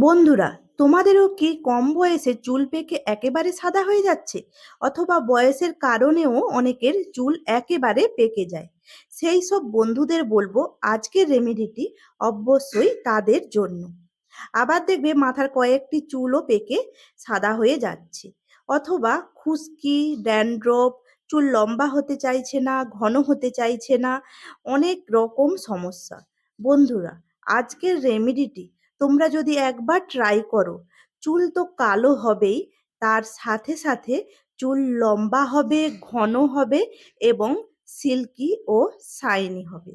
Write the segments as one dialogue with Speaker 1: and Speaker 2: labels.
Speaker 1: বন্ধুরা, তোমাদেরও কি কম বয়সে চুল পেকে একেবারে সাদা হয়ে যাচ্ছে? অথবা বয়সের কারণেও অনেকের চুল একেবারে পেকে যায়। সেই সব বন্ধুদের বলব, আজকের রেমেডিটি অবশ্যই তাদের জন্য। আবার দেখবে মাথার কয়েকটি চুলও পেকে সাদা হয়ে যাচ্ছে। অথবা খুশকি, ড্যান্ড্রফ, চুল লম্বা হতে চাইছে না, ঘন হতে চাইছে না, অনেক রকম সমস্যা। বন্ধুরা, আজকের রেমেডিটি তোমরা যদি একবার ট্রাই করো, চুল তো কালো হবেই, তার সাথে সাথে চুল লম্বা হবে, ঘন হবে এবং সিল্কি ও শাইনি হবে।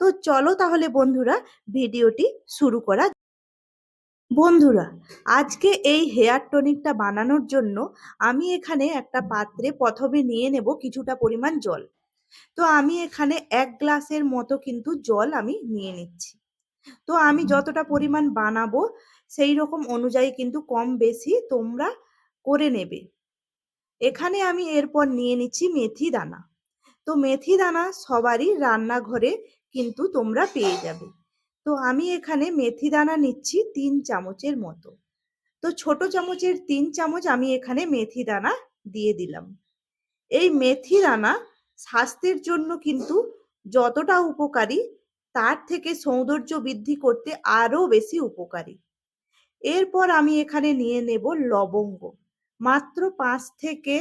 Speaker 1: তো চলো তাহলে বন্ধুরা, ভিডিওটি শুরু করা বন্ধুরা, আজকে এই হেয়ার টনিকটা বানানোর জন্য আমি এখানে একটা পাত্রে প্রথমে নিয়ে নেব কিছুটা পরিমাণ জল। তো আমি এখানে এক গ্লাসের মতো কিন্তু জল আমি নিয়ে নিচ্ছি। তো আমি যতটা পরিমাণ বানাবো সেই রকম অনুযায়ী কিন্তু কম বেশি তোমরা করে নেবে। এখানে আমি এরপর নিয়ে নিচ্ছি মেথি দানা। তো মেথি দানা সবারই রান্নাঘরে কিন্তু তোমরা পেয়ে যাবে। তো আমি এখানে মেথি দানা নিচ্ছি তিন চামচের মতো। তো ছোট চামচের তিন চামচ আমি এখানে মেথি দানা দিয়ে দিলাম। এই মেথি দানা স্বাস্থ্যের জন্য কিন্তু যতটা উপকারী তার থেকে সৌন্দর্য বৃদ্ধি করতে আরও বেশি উপকারী। এরপর আমি এখানে নিয়ে নেব লবঙ্গ। মাত্র পাঁচ থেকে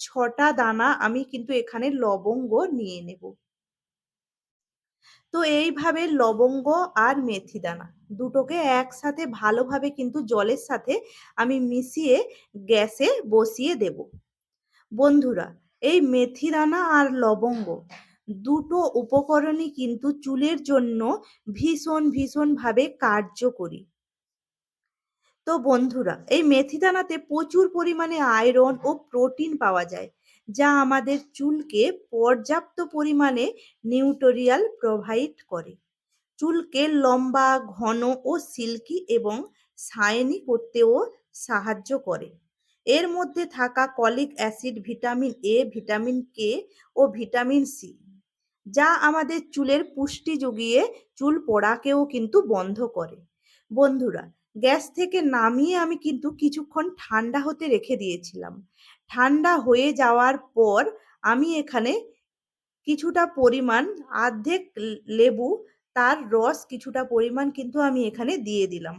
Speaker 1: ছটা দানা আমি কিন্তু এখানে লবঙ্গ নিয়ে নেব। তো এইভাবে লবঙ্গ আর মেথি দানা দুটোকে একসাথে ভালোভাবে কিন্তু জলের সাথে আমি মিশিয়ে গ্যাসে বসিয়ে দেব। বন্ধুরা, এই মেথি দানা আর লবঙ্গ দুটো উপকরণই কিন্তু চুলের জন্য ভীষণ, ভীষণভাবে কার্যকরী। তো বন্ধুরা, এই মেথি দানাতে প্রচুর পরিমাণে আয়রন ও প্রোটিন পাওয়া যায়, যা আমাদের চুলকে পর্যাপ্ত পরিমাণে নিউটোরিয়াল প্রোভাইড করে। চুলকে লম্বা, ঘন ও সিল্কি এবং শাইনি করতেও সাহায্য করে। এর মধ্যে থাকা colic acid, vitamin A, vitamin K O vitamin C যা আমাদের চুলের পুষ্টি জুগিয়ে চুল পড়াকেও কিন্তু বন্ধ করে। বন্ধুরা, গ্যাস থেকে নামিয়ে আমি কিন্তু কিছুক্ষণ ঠান্ডা হতে রেখে দিয়েছিলাম। ঠান্ডা হয়ে যাওয়ার পর আমি এখানে কিছুটা পরিমাণ, আর্ধেক লেবু তার রস কিছুটা পরিমাণ কিন্তু আমি এখানে দিয়ে দিলাম।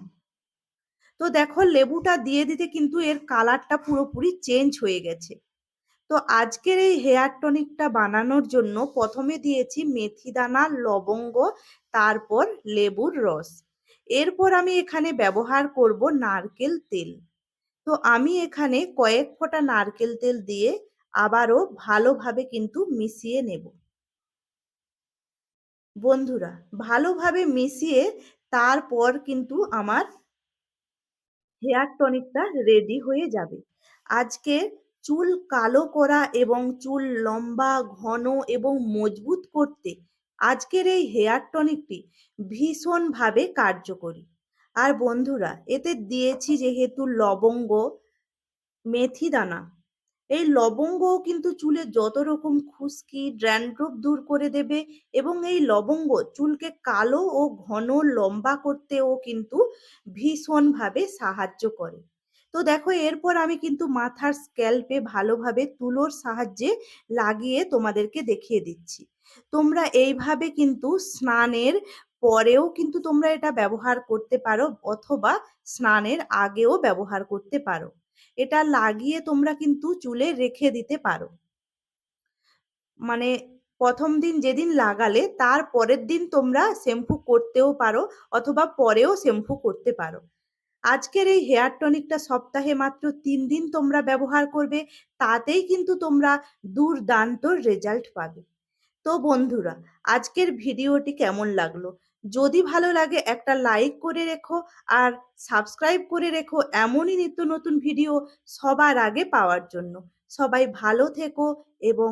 Speaker 1: তো দেখো, লেবুটা দিয়ে দিতে কিন্তু এর কালারটা পুরোপুরি চেঞ্জ হয়ে গেছে। তো আজকের এই হেয়ার টনিকটা বানানোর জন্য প্রথমে দিয়েছি মেথি দানা, লবঙ্গ, তারপর লেবুর রস। এরপর আমি এখানে ব্যবহার করব নারকেল তেল। তো আমি এখানে কয়েক ফোঁটা নারকেল তেল দিয়ে আবারও ভালোভাবে কিন্তু মিশিয়ে নেব। বন্ধুরা, ভালোভাবে মিশিয়ে তারপর কিন্তু আমার হেয়ার টনিকটা রেডি হয়ে যাবে। আজকে চুল কালো করা এবং চুল লম্বা, ঘন এবং মজবুত করতে আজকের এই হেয়ার টনিকটি ভীষণভাবে কার্যকরী। আর বন্ধুরা, এতে দিয়েছি যেহেতু লবঙ্গ মেথি দানা এই লবঙ্গও কিন্তু চুলে যত রকম খুশকি ড্র্যান্ড্রফ দূর করে দেবে এবং এই লবঙ্গ চুলকে কালো ও ঘন লম্বা করতেও কিন্তু ভীষণভাবে সাহায্য করে। তো দেখো এরপর আমি কিন্তু মাথার স্ক্যাল্পে ভালোভাবে তুলোর সাহায্যে লাগিয়ে তোমাদেরকে দেখিয়ে দিচ্ছি। তোমরা এইভাবে কিন্তু স্নানের পরেও কিন্তু তোমরা এটা ব্যবহার করতে পারো অথবা স্নানের আগেও ব্যবহার করতে পারো। এটা লাগিয়ে তোমরা কিন্তু চুলে রেখে দিতে পারো। মানে প্রথম দিন যেদিন লাগালে তার পরের দিন তোমরা শ্যাম্পু করতেও পারো অথবা পরেও শ্যাম্পু করতে পারো। আজকের এই হেয়ার টনিকটা সপ্তাহে মাত্র তিন দিন তোমরা ব্যবহার করবে, তাতেই কিন্তু তোমরা দুর্দান্ত রেজাল্ট পাবে। তো বন্ধুরা, আজকের ভিডিওটি কেমন লাগল? যদি ভালো লাগে একটা লাইক করে রেখো আর সাবস্ক্রাইব করে রেখো এমনই নিত্য নতুন ভিডিও সবার আগে পাওয়ার জন্য। সবাই ভালো থেকো এবং